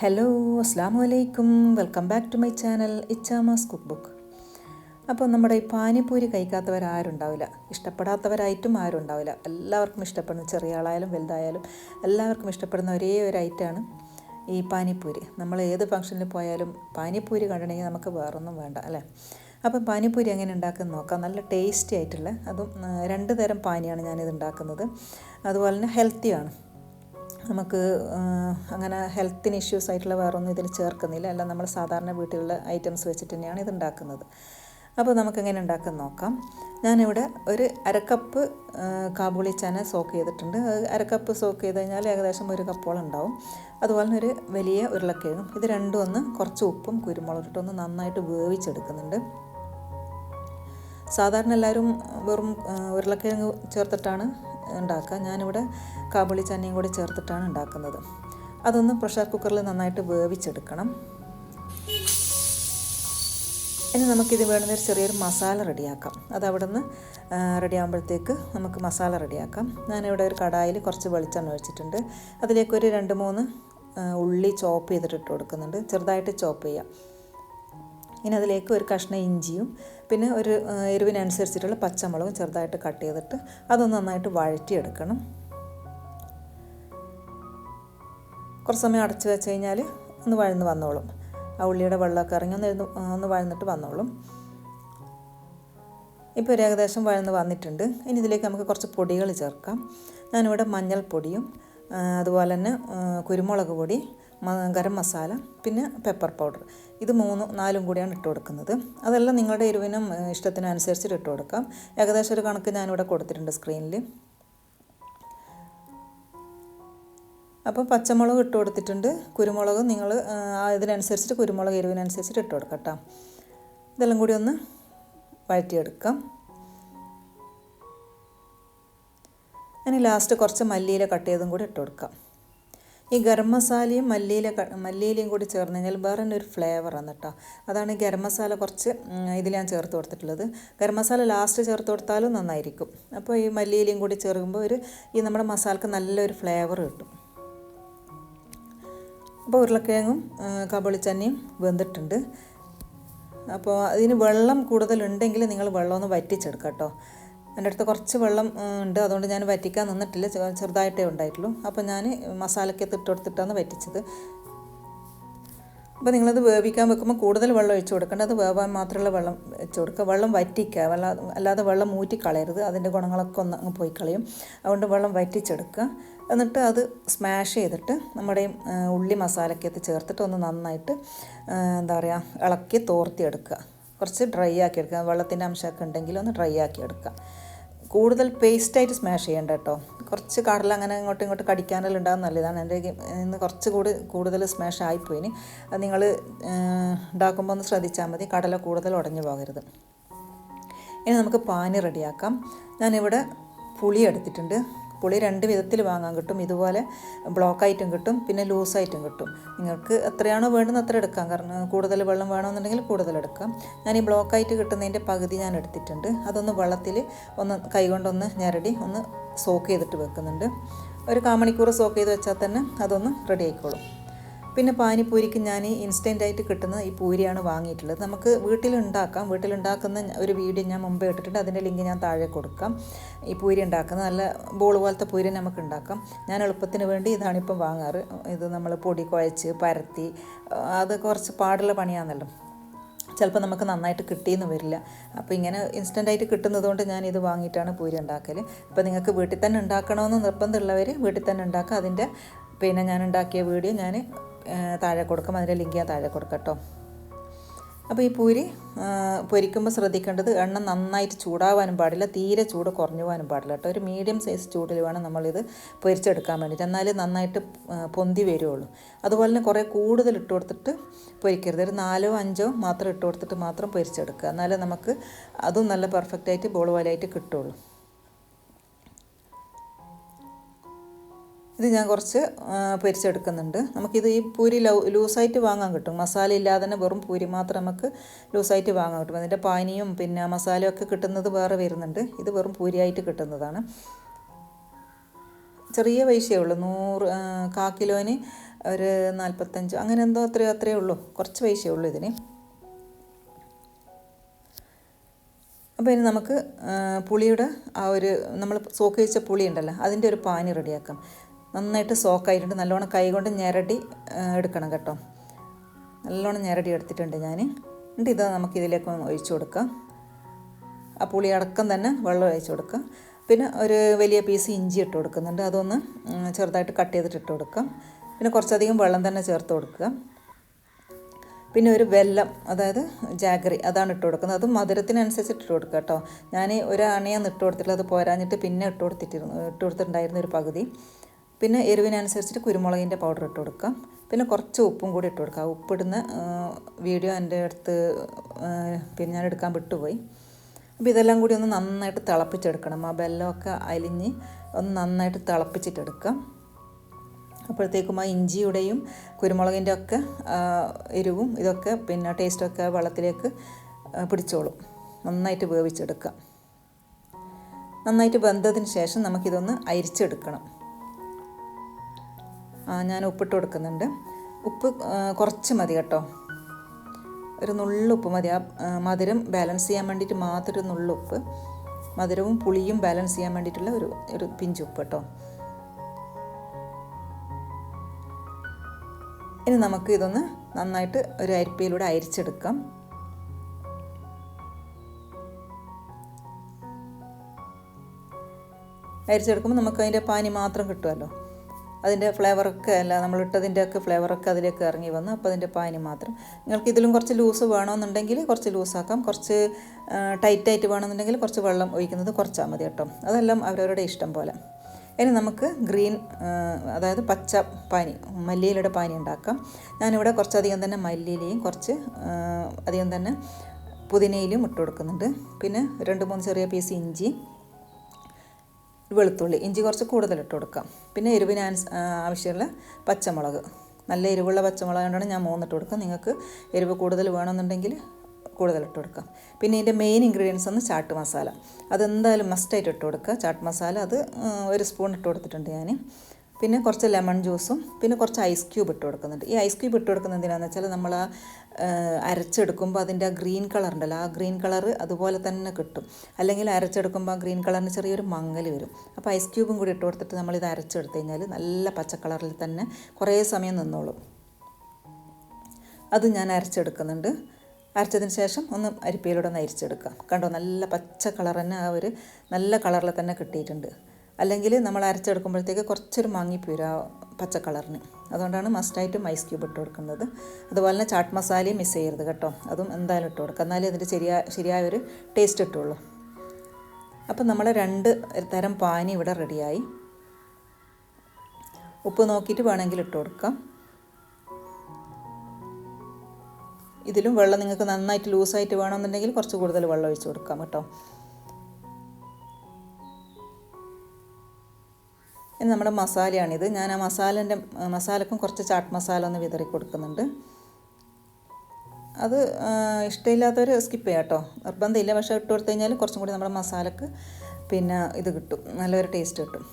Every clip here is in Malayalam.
ഹലോ അസ്സാം വലൈക്കും welcome back to my channel ഇച്ചാമാസ് cook book അപ്പോൾ നമ്മുടെ ഈ പാനിപ്പൂരി കഴിക്കാത്തവരാരുണ്ടാവില്ല. ഇഷ്ടപ്പെടാത്തവരായിട്ടും ആരും ഉണ്ടാവില്ല എല്ലാവർക്കും ഇഷ്ടപ്പെടുന്ന ചെറിയ ആളായാലും വലുതായാലും എല്ലാവർക്കും ഇഷ്ടപ്പെടുന്ന ഒരേ ഒരു ഐറ്റമാണ് ഈ പാനിപ്പൂരി. നമ്മൾ ഏത് ഫംഗ്ഷനിൽ പോയാലും പാനിപ്പൂരി കണ്ടിട്ടുണ്ടെങ്കിൽ നമുക്ക് വേറൊന്നും വേണ്ട അല്ലേ? അപ്പം പാനിപ്പൂരി എങ്ങനെ ഉണ്ടാക്കുന്നത് നോക്കാം. നല്ല ടേസ്റ്റി ആയിട്ടുള്ള അതും രണ്ട് തരം പാനിയാണ് ഞാനിത് ഉണ്ടാക്കുന്നത്. അതുപോലെ തന്നെ ഹെൽത്തിയാണ് നമുക്ക് അങ്ങനെ ഹെൽത്തിന് ഇഷ്യൂസ് ആയിട്ടുള്ള വേറൊന്നും ഇതിൽ ചേർക്കുന്നില്ല. അല്ല നമ്മൾ സാധാരണ വീട്ടിലുള്ള ഐറ്റംസ് വെച്ചിട്ട് തന്നെയാണ് ഇത് ഉണ്ടാക്കുന്നത് അപ്പോൾ നമുക്ക് എങ്ങനെ ഉണ്ടാക്കാൻ നോക്കാം. ഞാനിവിടെ ഒരു അരക്കപ്പ് കാബൂളി ചന സോക്ക് ചെയ്തിട്ടുണ്ട്. അരക്കപ്പ് സോക്ക് ചെയ്ത് കഴിഞ്ഞാൽ ഏകദേശം ഒരു കപ്പോളം ഉണ്ടാവും. അതുപോലെ തന്നെ ഒരു വലിയ ഉരുളക്കിഴങ്ങും. ഇത് രണ്ടും ഒന്ന് കുറച്ച് ഉപ്പും കുരുമുളകും ഇട്ടൊന്ന് നന്നായിട്ട് വേവിച്ചെടുക്കുന്നുണ്ട്. സാധാരണ എല്ലാവരും വെറും ഉരുളക്കിഴങ്ങ് ചേർത്തിട്ടാണ് ഉണ്ടാക്കുക. ഞാനിവിടെ കാബുളി ചന്നയും കൂടി ചേർത്തിട്ടാണ് ഉണ്ടാക്കുന്നത്. അതൊന്ന് പ്രഷർ കുക്കറിൽ നന്നായിട്ട് വേവിച്ചെടുക്കണം. ഇനി നമുക്കിത് വേണമെന്നൊരു ചെറിയൊരു മസാല റെഡിയാക്കാം. അത് അവിടെ നിന്ന് റെഡി ആകുമ്പോഴത്തേക്ക് നമുക്ക് മസാല റെഡിയാക്കാം. ഞാനിവിടെ ഒരു കടായിൽ കുറച്ച് വെളിച്ചെണ്ണ ഒഴിച്ചിട്ടുണ്ട്. അതിലേക്ക് ഒരു രണ്ട് മൂന്ന് ഉള്ളി ചോപ്പ് ചെയ്തിട്ട് ഇട്ട് കൊടുക്കുന്നുണ്ട്. ചെറുതായിട്ട് ചോപ്പ് ചെയ്യാം. ഇനി അതിലേക്ക് ഒരു കഷ്ണം ഇഞ്ചിയും പിന്നെ ഒരു എരിവിനനുസരിച്ചിട്ടുള്ള പച്ചമുളകും ചെറുതായിട്ട് കട്ട് ചെയ്തിട്ട് അതൊന്ന് നന്നായിട്ട് വഴറ്റിയെടുക്കണം. കുറച്ച് സമയം അടച്ചു വെച്ച് കഴിഞ്ഞാൽ ഒന്ന് വഴന്ന് വന്നോളും. ആ ഉള്ളിയുടെ വെള്ളമൊക്കെ ഇറങ്ങി ഒന്ന് ഒന്ന് വഴന്നിട്ട് വന്നോളും. ഇപ്പോൾ ഒരു ഏകദേശം വഴന്ന് വന്നിട്ടുണ്ട്. ഇനി ഇതിലേക്ക് നമുക്ക് കുറച്ച് പൊടികൾ ചേർക്കാം. ഞാനിവിടെ മഞ്ഞൾപ്പൊടിയും അതുപോലെ തന്നെ കുരുമുളക് പൊടി ഗരം മസാല പിന്നെ പെപ്പർ പൗഡർ ഇത് മൂന്നും നാലും കൂടിയാണ് ഇട്ട് കൊടുക്കുന്നത്. അതെല്ലാം നിങ്ങളുടെ എരിവിനും ഇഷ്ടത്തിനനുസരിച്ച് ഇഷ്ടത്തിനും ഇട്ട് കൊടുക്കാം. ഏകദേശം ഒരു കണക്ക് ഞാനിവിടെ കൊടുത്തിട്ടുണ്ട് സ്ക്രീനിൽ അപ്പോൾ പച്ചമുളക് ഇട്ട് കൊടുത്തിട്ടുണ്ട്. കുരുമുളക് നിങ്ങൾ ഇതിനനുസരിച്ചിട്ട് കുരുമുളക് എരിവിനനുസരിച്ചിട്ട് ഇട്ട് കൊടുക്കാം കേട്ടോ. ഇതെല്ലാം കൂടി ഒന്ന് വഴറ്റിയെടുക്കാം. ഇനി ലാസ്റ്റ് കുറച്ച് മല്ലിയില കട്ട് ചെയ്തും കൂടി ഇട്ട് കൊടുക്കാം. ഈ ഗരം മസാലയും മല്ലിയില മല്ലിയിലയും കൂടി ചേർന്ന് കഴിഞ്ഞാൽ വേറെ തന്നെ ഒരു ഫ്ലേവറാണ് കേട്ടോ അതാണ് ഗരം മസാല കുറച്ച് ഇതിൽ ഞാൻ ചേർത്ത് കൊടുത്തിട്ടുള്ളത്. ഗരം മസാല ലാസ്റ്റ് ചേർത്ത് കൊടുത്താലും നന്നായിരിക്കും. അപ്പോൾ ഈ മല്ലിയിലയും കൂടി ചേർക്കുമ്പോൾ ഒരു ഈ നമ്മുടെ മസാലക്ക് നല്ലൊരു ഫ്ലേവർ കിട്ടും. അപ്പോൾ ഉരുളക്കിഴങ്ങും കബളിച്ചെണ്ണയും വെന്തിട്ടുണ്ട്. അപ്പോൾ അതിന് വെള്ളം കൂടുതലുണ്ടെങ്കിൽ നിങ്ങൾ വെള്ളം ഒന്ന് വറ്റിച്ചെടുക്കുക കേട്ടോ എന്റെ അടുത്ത് കുറച്ച് വെള്ളം ഉണ്ട്. അതുകൊണ്ട് ഞാൻ വറ്റിക്കാൻ നിന്നിട്ടില്ല. ചെറുതായിട്ടേ ഉണ്ടായിട്ടുള്ളൂ. അപ്പോൾ ഞാൻ മസാലയ്ക്കകത്ത് ഇട്ട് കൊടുത്തിട്ടാണ് വറ്റിച്ചത്. അപ്പോൾ നിങ്ങളത് വേവിക്കാൻ വെക്കുമ്പോൾ കൂടുതൽ വെള്ളം ഒഴിച്ച് കൊടുക്കേണ്ട. അത് വേവാൻ മാത്രമുള്ള വെള്ളം വെച്ച് കൊടുക്കുക. വെള്ളം വറ്റിക്കുക. വെള്ളം അല്ലാതെ വെള്ളം കളയരുത്. അതിന്റെ ഗുണങ്ങളൊക്കെ ഒന്ന് അങ്ങ് പോയി കളയും. അതുകൊണ്ട് വെള്ളം വറ്റിച്ചെടുക്കുക. എന്നിട്ട് അത് സ്മാഷ് ചെയ്തിട്ട് നമ്മുടെ ഉള്ളി മസാലയ്ക്കകത്ത് ചേർത്തിട്ട് ഒന്ന് നന്നായിട്ട് എന്താ പറയുക ഇളക്കി തോർത്തിയെടുക്കുക. കുറച്ച് ഡ്രൈ ആക്കി എടുക്കുക. വെള്ളത്തിന്റെ അംശമൊക്കെ ഉണ്ടെങ്കിൽ ഒന്ന് ഡ്രൈ ആക്കി എടുക്കുക. കൂടുതൽ പേസ്റ്റായിട്ട് സ്മാഷ് ചെയ്യേണ്ട കേട്ടോ. കുറച്ച് കടല അങ്ങനെ ഇങ്ങോട്ടും ഇങ്ങോട്ടും കടിക്കാനെല്ലാം ഉണ്ടാകുന്ന നല്ലതാണ്. എന്റെ ഇന്ന് കുറച്ച് കൂടി കൂടുതൽ സ്മാഷ് ആയിപ്പോയിന് അത് നിങ്ങൾ ഉണ്ടാക്കുമ്പോൾ ഒന്ന് ശ്രദ്ധിച്ചാൽ മതി. കടല കൂടുതൽ ഉടഞ്ഞു പോകരുത്. ഇനി നമുക്ക് പാനി റെഡിയാക്കാം ഞാനിവിടെ പുളി എടുത്തിട്ടുണ്ട്. പുളി രണ്ട് വിധത്തിൽ വാങ്ങാൻ കിട്ടും. ഇതുപോലെ ബ്ലോക്കായിട്ടും കിട്ടും പിന്നെ ലൂസായിട്ടും കിട്ടും. നിങ്ങൾക്ക് എത്രയാണോ വേണ്ടുന്നത് അത്ര എടുക്കാം. കാരണം കൂടുതൽ വെള്ളം വേണമെന്നുണ്ടെങ്കിൽ കൂടുതൽ എടുക്കാം. ഞാൻ ഈ ബ്ലോക്കായിട്ട് കിട്ടുന്നതിന്റെ പകുതി ഞാൻ എടുത്തിട്ടുണ്ട്. അതൊന്ന് വെള്ളത്തിൽ ഒന്ന് കൈകൊണ്ടൊന്ന് ഞരടി ഒന്ന് സോക്ക് ചെയ്തിട്ട് വെക്കുന്നുണ്ട്. ഒരു കാമണിക്കൂർ സോക്ക് ചെയ്ത് വെച്ചാൽ തന്നെ അതൊന്ന് റെഡി ആയിക്കോളും. പിന്നെ പാനിപ്പൂരിക്ക് ഞാൻ ഇൻസ്റ്റന്റ് ആയിട്ട് കിട്ടുന്ന ഈ പൂരിയാണ് വാങ്ങിയിട്ടുള്ളത്. നമുക്ക് വീട്ടിലുണ്ടാക്കാം. വീട്ടിലുണ്ടാക്കുന്ന ഒരു വീഡിയോ ഞാൻ മുമ്പേ ഇട്ടിട്ടുണ്ട്. അതിന്റെ ലിങ്ക് ഞാൻ താഴെ കൊടുക്കാം. ഈ പൂരി ഉണ്ടാക്കുന്ന നല്ല ബോൾ പോലത്തെ പൂരി നമുക്ക് ഉണ്ടാക്കാം. ഞാൻ എളുപ്പത്തിന് വേണ്ടി ഇതാണിപ്പം വാങ്ങാറ്. ഇത് നമ്മൾ പൊടി കുഴച്ച് പരത്തി അത് കുറച്ച് പാടുള്ള പണിയാണല്ലോ. ചിലപ്പോൾ നമുക്ക് നന്നായിട്ട് കിട്ടിയെന്ന് വരില്ല. അപ്പോൾ ഇങ്ങനെ ഇൻസ്റ്റന്റായിട്ട് കിട്ടുന്നത് കൊണ്ട് ഞാൻ ഇത് വാങ്ങിയിട്ടാണ് പൂരി ഉണ്ടാക്കൽ അപ്പോൾ നിങ്ങൾക്ക് വീട്ടിൽ തന്നെ ഉണ്ടാക്കണമെന്ന് നിർബന്ധമുള്ളവർ വീട്ടിൽ തന്നെ ഉണ്ടാക്കുക. അതിന്റെ പിന്നെ ഞാൻ ഉണ്ടാക്കിയ വീഡിയോ ഞാൻ താഴെ കൊടുക്കാം. അതിന്റെ ലിങ്ക് ഞാൻ താഴെ കൊടുക്കാം കേട്ടോ. അപ്പോൾ ഈ പൂരി പൊരിക്കുമ്പോൾ ശ്രദ്ധിക്കേണ്ടത് എണ്ണ നന്നായിട്ട് ചൂടാവാനും പാടില്ല തീരെ ചൂട് കുറഞ്ഞു പോകാനും പാടില്ല കേട്ടോ. ഒരു മീഡിയം സൈസ് ചൂടിൽ വേണം നമ്മളിത് പൊരിച്ചെടുക്കാൻ വേണ്ടിയിട്ട്. എന്നാലേ നന്നായിട്ട് പൊന്തി വരുള്ളൂ. അതുപോലെ തന്നെ കുറേ കൂടുതൽ ഇട്ട് കൊടുത്തിട്ട് പൊരിക്കരുത്. ഒരു നാലോ അഞ്ചോ മാത്രം ഇട്ട് കൊടുത്തിട്ട് മാത്രം പൊരിച്ചെടുക്കുക. എന്നാലേ നമുക്ക് അതും നല്ല പെർഫെക്റ്റായിട്ട് ബോൾ പോലെയായിട്ട് കിട്ടുള്ളൂ. ഇത് ഞാൻ കുറച്ച് പൊരിച്ചെടുക്കുന്നുണ്ട്. നമുക്കിത് ഈ പൂരി ലൗ ലൂസായിട്ട് വാങ്ങാൻ കിട്ടും. മസാല ഇല്ലാതെ തന്നെ വെറും പൂരി മാത്രം നമുക്ക് ലൂസായിട്ട് വാങ്ങാൻ കിട്ടും. അതിന്റെ പാനിയും പിന്നെ മസാലയും ഒക്കെ കിട്ടുന്നത് വേറെ വരുന്നുണ്ട്. ഇത് വെറും പൂരിയായിട്ട് കിട്ടുന്നതാണ്. ചെറിയ പൈസയേ ഉള്ളൂ. നൂറ് കാ കിലോന് ഒരു നാൽപ്പത്തഞ്ച് അങ്ങനെ എന്തോ അത്രയോ അത്രയേ ഉള്ളൂ. കുറച്ച് പൈസയേ ഉള്ളൂ ഇതിന്. അപ്പോൾ ഇനി നമുക്ക് പുളിയുടെ ആ ഒരു നമ്മൾ സോക്ക് വെച്ച പുളി ഉണ്ടല്ലോ അതിന്റെ ഒരു പാനി റെഡിയാക്കാം. നന്നായിട്ട് സോക്കായിട്ടുണ്ട്. നല്ലോണം കൈകൊണ്ട് ഞെരടി എടുക്കണം കേട്ടോ. നല്ലോണം ഞെരടി എടുത്തിട്ടുണ്ട് ഞാൻ എന്നിട്ട് ഇത് നമുക്ക് ഇതിലേക്ക് ഒഴിച്ചു കൊടുക്കാം. ആ പുളി അടക്കം തന്നെ വെള്ളം ഒഴിച്ച് കൊടുക്കാം. പിന്നെ ഒരു വലിയ പീസ് ഇഞ്ചി ഇട്ട് കൊടുക്കുന്നുണ്ട്. അതൊന്ന് ചെറുതായിട്ട് കട്ട് ചെയ്തിട്ട് ഇട്ട് കൊടുക്കാം. പിന്നെ കുറച്ചധികം വെള്ളം തന്നെ ചേർത്ത് കൊടുക്കുക. പിന്നെ ഒരു വെല്ലം അതായത് ജാഗറി അതാണ് ഇട്ട് കൊടുക്കുന്നത്. അത് മധുരത്തിനനുസരിച്ച് ഇട്ട് കൊടുക്കുക കേട്ടോ. ഞാൻ ഒരു അണയാണ് ഇട്ട് കൊടുത്തിട്ടുള്ളത് അത് പോരാഞ്ഞിട്ട് പിന്നെ ഇട്ട് കൊടുത്തിട്ടിരുന്നു ഇട്ട് കൊടുത്തിട്ടുണ്ടായിരുന്ന ഒരു പകുതി. പിന്നെ എരിവിനനുസരിച്ചിട്ട് കുരുമുളകിന്റെ പൗഡർ ഇട്ട് കൊടുക്കാം പിന്നെ കുറച്ച് ഉപ്പും കൂടി ഇട്ട് കൊടുക്കാം ആ ഉപ്പിടുന്ന വീഡിയോ എന്റെ അടുത്ത് പിന്നെ ഞാൻ എടുക്കാൻ വിട്ടുപോയി. അപ്പോൾ ഇതെല്ലാം കൂടി ഒന്ന് നന്നായിട്ട് തിളപ്പിച്ചെടുക്കണം. ആ ബെല്ലമൊക്കെ അലിഞ്ഞ് ഒന്ന് നന്നായിട്ട് തിളപ്പിച്ചിട്ടെടുക്കാം അപ്പോഴത്തേക്കും ആ ഇഞ്ചിയുടെയും കുരുമുളകിന്റെ ഒക്കെ എരിവും ഇതൊക്കെ പിന്നെ ടേസ്റ്റൊക്കെ വെള്ളത്തിലേക്ക് പിടിച്ചോളും. നന്നായിട്ട് വേവിച്ചെടുക്കാം നന്നായിട്ട് വെന്തതിന് ശേഷം നമുക്കിതൊന്ന് അരിച്ചെടുക്കണം. ഞാൻ ഉപ്പിട്ട് കൊടുക്കുന്നുണ്ട്. ഉപ്പ് കുറച്ച് മതി കേട്ടോ. ഒരു നുള്ളുപ്പ് മതി. ആ മധുരം ബാലൻസ് ചെയ്യാൻ വേണ്ടിയിട്ട് മാത്രം ഒരു നുള്ളുപ്പ് മധുരവും പുളിയും ബാലൻസ് ചെയ്യാൻ വേണ്ടിയിട്ടുള്ള ഒരു ഒരു പിഞ്ചുപ്പ് കേട്ടോ. ഇനി നമുക്ക് ഇതൊന്ന് നന്നായിട്ട് ഒരു അരിപ്പയിലൂടെ അരിച്ചെടുക്കാം. അരിച്ചെടുക്കുമ്പോൾ നമുക്ക് അതിന്റെ പാനി മാത്രം കിട്ടുമല്ലോ. അതിന്റെ ഫ്ലേവറൊക്കെ അല്ല നമ്മൾ ഇട്ടതിന്റെ ഒക്കെ ഫ്ലേവറൊക്കെ അതിലേക്ക് ഇറങ്ങി വന്ന്. അപ്പോൾ അതിന്റെ പാനി മാത്രം. നിങ്ങൾക്ക് ഇതിലും കുറച്ച് ലൂസ് വേണമെന്നുണ്ടെങ്കിൽ കുറച്ച് ലൂസാക്കാം. കുറച്ച് ടൈറ്റായിട്ട് വേണമെന്നുണ്ടെങ്കിൽ കുറച്ച് വെള്ളം ഒഴിക്കുന്നത് കുറച്ചാൽ മതി കേട്ടോ. അതെല്ലാം അവരവരുടെ ഇഷ്ടം പോലെ. ഇനി നമുക്ക് ഗ്രീൻ അതായത് പച്ച പാനി മല്ലിയിലയുടെ പാനി ഉണ്ടാക്കാം. ഞാനിവിടെ കുറച്ചധികം തന്നെ മല്ലിയിലയും കുറച്ച് അധികം തന്നെ പുതിനയിലും ഇട്ട് കൊടുക്കുന്നുണ്ട്. പിന്നെ രണ്ട് മൂന്ന് ചെറിയ പീസ് ഇഞ്ചി വെളുത്തുള്ളി ഇഞ്ചി കുറച്ച് കൂടുതൽ ഇട്ട് കൊടുക്കാം. പിന്നെ എരിവിന് ആവശ്യമുള്ള പച്ചമുളക്. നല്ല എരിവുള്ള പച്ചമുളക് കൊണ്ടാണ് ഞാൻ മൂന്നിട്ട് കൊടുക്കാം നിങ്ങൾക്ക് എരിവ് കൂടുതൽ വേണമെന്നുണ്ടെങ്കിൽ കൂടുതൽ ഇട്ട് കൊടുക്കാം. പിന്നെ ഇതിന്റെ മെയിൻ ഇൻഗ്രീഡിയൻസ് ഒന്ന് ചാട്ട് മസാല. അതെന്തായാലും മസ്റ്റായിട്ട് ഇട്ട് കൊടുക്കുക. ചാട്ട് മസാല അത് ഒരു സ്പൂൺ ഇട്ട് കൊടുത്തിട്ടുണ്ട് ഞാൻ. പിന്നെ കുറച്ച് ലെമൺ ജ്യൂസും പിന്നെ കുറച്ച് ഐസ് ക്യൂബ് ഇട്ട് കൊടുക്കുന്നുണ്ട്. ഈ ഐസ് ക്യൂബ് ഇട്ട് കൊടുക്കുന്നത് എന്തിനാണെന്ന് വെച്ചാൽ നമ്മൾ അരച്ചെടുക്കുമ്പോൾ അതിന്റെ ആ ഗ്രീൻ കളർ ഉണ്ടല്ലോ ആ ഗ്രീൻ കളർ അതുപോലെ തന്നെ കിട്ടും. അല്ലെങ്കിൽ അരച്ചെടുക്കുമ്പോൾ ആ ഗ്രീൻ കളറിന് ചെറിയൊരു മങ്ങൽ വരും. അപ്പോൾ ഐസ് ക്യൂബും കൂടി ഇട്ട് കൊടുത്തിട്ട് നമ്മളിത് അരച്ചെടുത്ത് കഴിഞ്ഞാൽ നല്ല പച്ച കളറിൽ തന്നെ കുറേ സമയം നിന്നോളും. അത് ഞാൻ അരച്ചെടുക്കുന്നുണ്ട്. അരച്ചതിന് ശേഷം ഒന്ന് അരിപ്പയിലൂടെ ഒന്ന് അരിച്ചെടുക്കാം. കണ്ടോ? നല്ല പച്ച കളർ തന്നെ ആ ഒരു നല്ല കളറിൽ തന്നെ കിട്ടിയിട്ടുണ്ട്. അല്ലെങ്കിൽ നമ്മൾ അരച്ചെടുക്കുമ്പോഴത്തേക്ക് കുറച്ചൊരു മങ്ങിപ്പോരും ആ പച്ച കളറിന്. അതുകൊണ്ടാണ് മസ്റ്റായിട്ടും ഐസ് ക്യൂബ് ഇട്ട് കൊടുക്കുന്നത്. അതുപോലെ തന്നെ ചാട്ട് മസാലയും മിസ് ചെയ്യരുത് കേട്ടോ. അതും എന്തായാലും ഇട്ട് കൊടുക്കുക. എന്നാലേ അതിന്റെ ശരിയായ ശരിയായ ഒരു ടേസ്റ്റ് ഇട്ടുള്ളൂ അപ്പം നമ്മൾ രണ്ട് തരം പാനി ഇവിടെ റെഡിയായി. ഉപ്പ് നോക്കിയിട്ട് വേണമെങ്കിൽ ഇട്ട് കൊടുക്കാം. ഇതിലും വെള്ളം നിങ്ങൾക്ക് നന്നായിട്ട് ലൂസായിട്ട് വേണമെന്നുണ്ടെങ്കിൽ കുറച്ച് കൂടുതൽ വെള്ളം ഒഴിച്ച് കൊടുക്കാം കേട്ടോ. ഇനി നമ്മുടെ മസാലയാണിത്. ഞാൻ ആ മസാലേന്റെ മസാലക്കും കുറച്ച് ചാട്ട് മസാല ഒന്ന് വിതറി കൊടുക്കുന്നുണ്ട്. അത് ഇഷ്ടമില്ലാത്തവർ സ്കിപ്പ് ചെയ്യാം കേട്ടോ. നിർബന്ധമില്ല. പക്ഷേ ഇട്ട് കൊടുത്തു കഴിഞ്ഞാൽ കുറച്ചും കൂടി നമ്മുടെ മസാലക്ക് പിന്നെ ഇത് കിട്ടും. നല്ലൊരു ടേസ്റ്റ് കിട്ടും.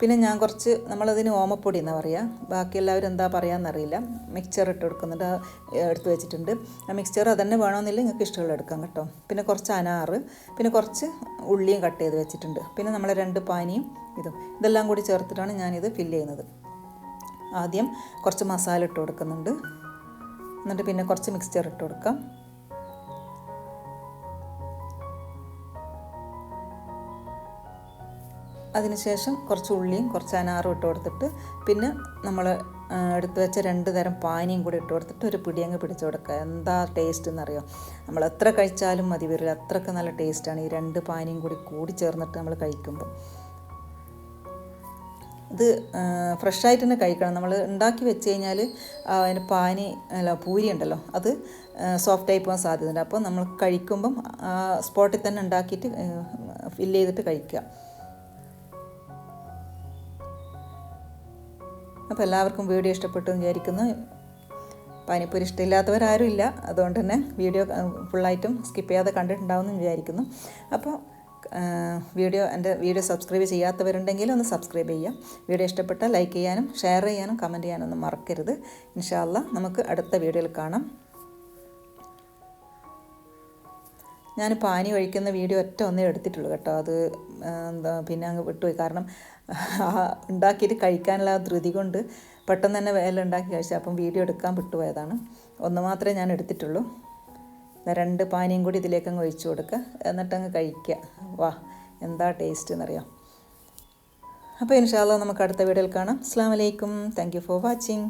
പിന്നെ ഞാൻ കുറച്ച് നമ്മളതിന് ഓമപ്പൊടി എന്നാണ് പറയുക ബാക്കി എല്ലാവരും എന്താ പറയാമെന്നറിയില്ല മിക്സ്ചർ ഇട്ട് കൊടുക്കുന്നുണ്ട്. എടുത്തു എടുത്ത് വെച്ചിട്ടുണ്ട്. ആ മിക്സ്ചർ അതന്നെ വേണമെന്നില്ല നിങ്ങൾക്ക് ഇഷ്ടമുള്ള എടുക്കാം കേട്ടോ. പിന്നെ കുറച്ച് അനാറ്. പിന്നെ കുറച്ച് ഉള്ളിയും കട്ട് ചെയ്ത് വെച്ചിട്ടുണ്ട്. പിന്നെ നമ്മൾ രണ്ട് പാനിയും ഇതും. ഇതെല്ലാം കൂടി ചേർത്തിട്ടാണ് ഞാനിത് ഫില്ല് ചെയ്യുന്നത്. ആദ്യം കുറച്ച് മസാല ഇട്ട് കൊടുക്കുന്നുണ്ട്. എന്നിട്ട് പിന്നെ കുറച്ച് മിക്സ്ചർ ഇട്ട് കൊടുക്കാം. അതിനുശേഷം കുറച്ച് ഉള്ളിയും കുറച്ച് അനാറും ഇട്ട് കൊടുത്തിട്ട് പിന്നെ നമ്മൾ എടുത്തു വെച്ച രണ്ട് തരം പാനിയും കൂടി ഇട്ട് കൊടുത്തിട്ട് ഒരു പിടിയങ്ങ് പിടിച്ചു കൊടുക്കുക. എന്താ ടേസ്റ്റ് എന്നറിയോ? നമ്മൾ എത്ര കഴിച്ചാലും മതി വരില്ല അത്രയ്ക്ക് നല്ല ടേസ്റ്റാണ് ഈ രണ്ട് പാനിയും കൂടി കൂടി ചേർന്നിട്ട് നമ്മൾ കഴിക്കുമ്പോൾ ഇത് ഫ്രഷായിട്ട് തന്നെ കഴിക്കണം. നമ്മൾ ഉണ്ടാക്കി വെച്ച് കഴിഞ്ഞാൽ അതിന് പാനി അല്ല പൂരി ഉണ്ടല്ലോ അത് സോഫ്റ്റ് ആയി പോകാൻ സാധ്യതയുണ്ട്. അപ്പോൾ നമ്മൾ കഴിക്കുമ്പം സ്പോട്ടിൽ തന്നെ ഉണ്ടാക്കിയിട്ട് ഫില്ല് ചെയ്തിട്ട് കഴിക്കുക. അപ്പോൾ എല്ലാവർക്കും വീഡിയോ ഇഷ്ടപ്പെട്ടു വിചാരിക്കുന്നു. പാനിപ്പൂരി ഇഷ്ടമില്ലാത്തവരാരും ഇല്ല. അതുകൊണ്ട് തന്നെ വീഡിയോ ഫുള്ളായിട്ടും സ്കിപ്പ് ചെയ്യാതെ കണ്ടിട്ടുണ്ടാവുമെന്ന് വിചാരിക്കുന്നു. അപ്പോൾ വീഡിയോ എന്റെ വീഡിയോ സബ്സ്ക്രൈബ് ചെയ്യാത്തവരുണ്ടെങ്കിൽ ഒന്ന് സബ്സ്ക്രൈബ് ചെയ്യാം വീഡിയോ ഇഷ്ടപ്പെട്ടാൽ ലൈക്ക് ചെയ്യാനും ഷെയർ ചെയ്യാനും കമന്റ് ചെയ്യാനും ഒന്നും മറക്കരുത്. ഇൻഷാല്ല നമുക്ക് അടുത്ത വീഡിയോയിൽ കാണാം. ഞാൻ പാനി ഒഴിക്കുന്ന വീഡിയോ ഒറ്റ ഒന്നേ എടുത്തിട്ടുള്ളൂ കേട്ടോ. അത് എന്താ പിന്നെ അങ്ങ് വിട്ടുപോയി. കാരണം ഉണ്ടാക്കിയിട്ട് കഴിക്കാനുള്ള ധൃതി കൊണ്ട് പെട്ടെന്ന് തന്നെ വേല ഉണ്ടാക്കി കഴിച്ചു അപ്പം വീഡിയോ എടുക്കാൻ വിട്ടുപോയതാണ്. ഒന്ന് മാത്രമേ ഞാൻ എടുത്തിട്ടുള്ളൂ. രണ്ട് പാനിയും കൂടി ഇതിലേക്ക് അങ്ങ് ഒഴിച്ചു കൊടുക്കുക എന്നിട്ട് അങ്ങ് കഴിക്കുക വാ എന്താ ടേസ്റ്റ് എന്നറിയാം? അപ്പോൾ ഇൻഷാല്ല നമുക്ക് അടുത്ത വീഡിയോയിൽ കാണാം. അസ്സാം വലൈക്കും താങ്ക് യു ഫോർ വാച്ചിങ്